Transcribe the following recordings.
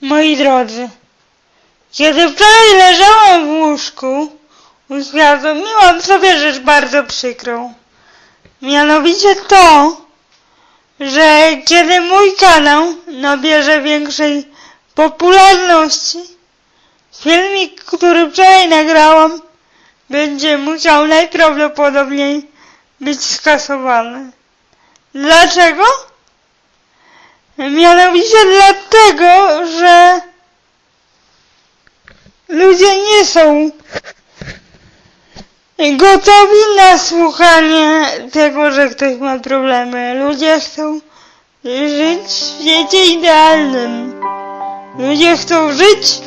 Moi drodzy, kiedy wczoraj leżałam w łóżku, uświadomiłam sobie rzecz bardzo przykrą. Mianowicie to, że kiedy mój kanał nabierze większej popularności, filmik, który wczoraj nagrałam, będzie musiał najprawdopodobniej być skasowany. Dlaczego? Mianowicie dlatego, że ludzie nie są gotowi na słuchanie tego, że ktoś ma problemy. Ludzie chcą żyć w świecie idealnym. Ludzie chcą żyć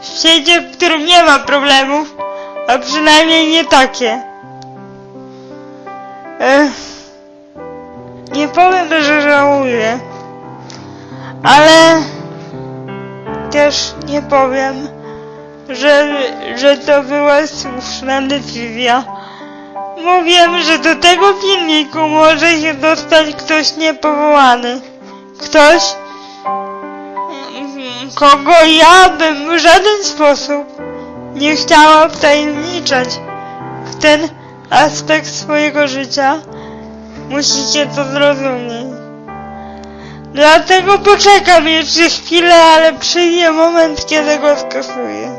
w świecie, w którym nie ma problemów, a przynajmniej nie takie. Ech, nie powiem, że żałuję, ale też nie powiem, że, że to była słuszna decyzja. Mówiłem, że do tego filmiku może się dostać ktoś niepowołany. Ktoś, mm, kogo ja bym w żaden sposób nie chciała wtajemniczać w ten aspekt swojego życia. Musicie to zrozumieć. Dlatego poczekam jeszcze chwilę, ale przyjdzie moment, kiedy go skasuję.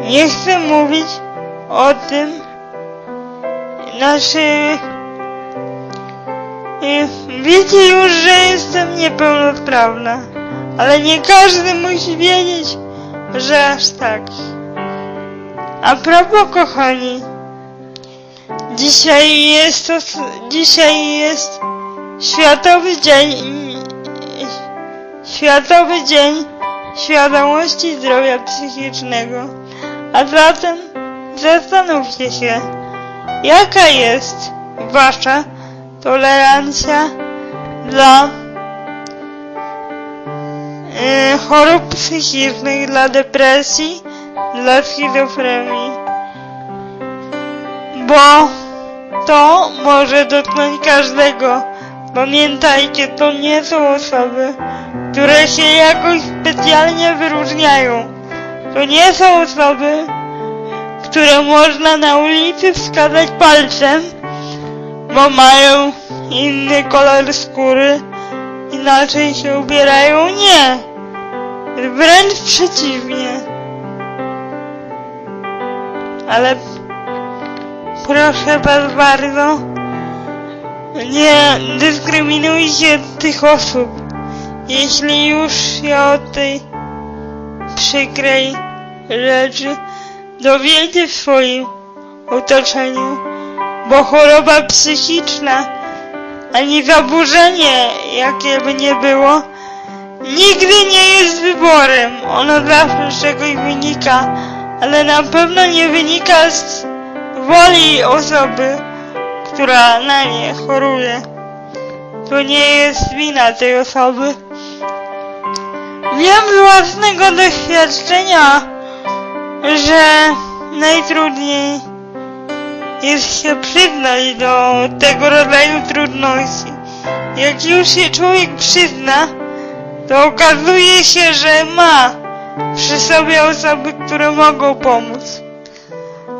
Nie chcę mówić o tym, naszy... y, Wiecie już, że jestem niepełnosprawna, ale nie każdy musi wiedzieć, że aż tak. A propos, kochani, dzisiaj jest to, dzisiaj jest Światowy Dzień, Światowy Dzień Świadomości Zdrowia Psychicznego. A zatem zastanówcie się, jaka jest wasza tolerancja dla y, chorób psychicznych, dla depresji, dla schizofrenii. Bo to może dotknąć każdego. Pamiętajcie, to nie są osoby, które się jakoś specjalnie wyróżniają. To nie są osoby, które można na ulicy wskazać palcem, bo mają inny kolor skóry, inaczej się ubierają. Nie. Wręcz przeciwnie. Ale proszę was bardzo, nie dyskryminujcie tych osób. Jeśli już się o tej przykrej rzeczy dowiecie w swoim otoczeniu, bo choroba psychiczna ani zaburzenie, jakie by nie było, nigdy nie jest wyborem. Ono zawsze z czegoś wynika, ale na pewno nie wynika z woli osoby, która na nie choruje. To nie jest wina tej osoby. Wiem z własnego doświadczenia, że najtrudniej jest się przyznać do tego rodzaju trudności. Jak już się człowiek przyzna, to okazuje się, że ma przy sobie osoby, które mogą pomóc.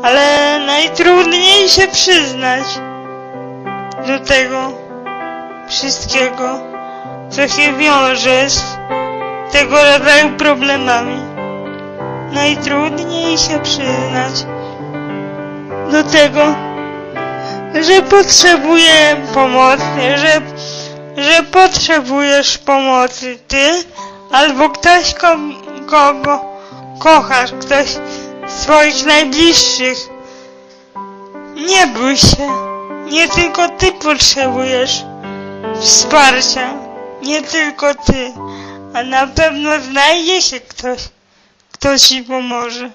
Ale najtrudniej się przyznać do tego wszystkiego, co się wiąże z tego rodzaju problemami. Najtrudniej się przyznać do tego, że potrzebuję pomocy, że, że potrzebujesz pomocy ty albo ktoś, ko, kogo kochasz, ktoś swoich najbliższych. Nie bój się, nie tylko ty potrzebujesz wsparcia, nie tylko ty, a na pewno znajdzie się ktoś, kto ci pomoże.